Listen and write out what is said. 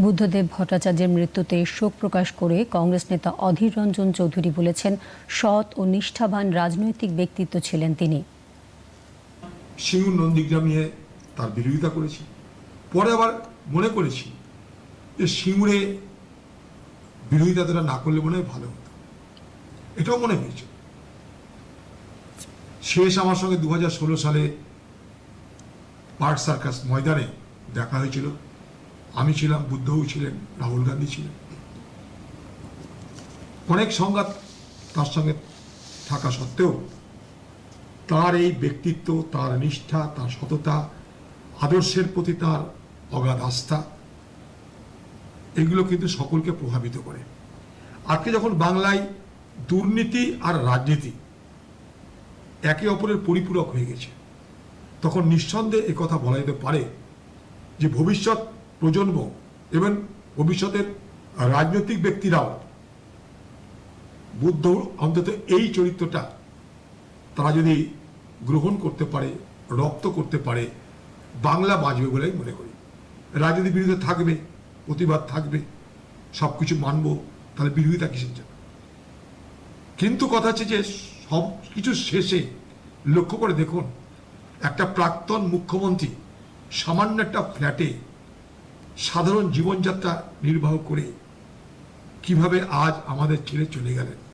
বুদ্ধদেব ভট্টাচার্যের মৃত্যুতে শোক প্রকাশ করে কংগ্রেস নেতা অধীর রঞ্জন চৌধুরী বলেছেন, সৎ ও নিষ্ঠাবান রাজনৈতিক ব্যক্তিত্ব ছিলেন তিনি। সিঙ্গুর নন্দীগ্রাম নিয়ে তার বিরোধিতা করেছি। পরে আবার মনে করেছি যে সিঙ্গুরে বিরোধিতাটা না করলে মনে হয় ভালো হতো। এটাও মনে হয়েছে। শেষ আমার সঙ্গে দু হাজার ষোলো সালে পার্ট সার্কাস ময়দানে দেখা হয়েছিল। আমি ছিলাম, বুদ্ধও ছিলেন, রাহুল গান্ধী ছিলেন। অনেক সংঘাত তার সঙ্গে থাকা সত্ত্বেও তার এই ব্যক্তিত্ব, তার নিষ্ঠা, তার সততা, আদর্শের প্রতি তার অগাধ আস্থা, এগুলো কিন্তু সকলকে প্রভাবিত করে। আজকে যখন বাংলায় দুর্নীতি আর রাজনীতি একে অপরের পরিপূরক হয়ে গেছে, তখন নিঃসন্দেহে কথা বলা যেতে পারে যে ভবিষ্যৎ প্রজন্ম এবং ভবিষ্যতের রাজনৈতিক ব্যক্তিরাও, বুদ্ধ অন্তত এই চরিত্রটা তারা যদি গ্রহণ করতে পারে, রপ্ত করতে পারে, বাংলা বাঁচবে বলে মনে করি। রাজনীতি বিরুদ্ধে থাকবে, প্রতিবাদ থাকবে সব কিছু মানবো, তাহলে বিরোধিতা কিসের জন্য? কিন্তু কথা হচ্ছে যে সব কিছু শেষে লক্ষ্য করে দেখুন, একটা প্রাক্তন মুখ্যমন্ত্রী সামান্য একটা ফ্ল্যাটে সাধারণ জীবনযাত্রা নির্বাহ করে কীভাবে আজ আমাদের ছেড়ে চলে গেলেন?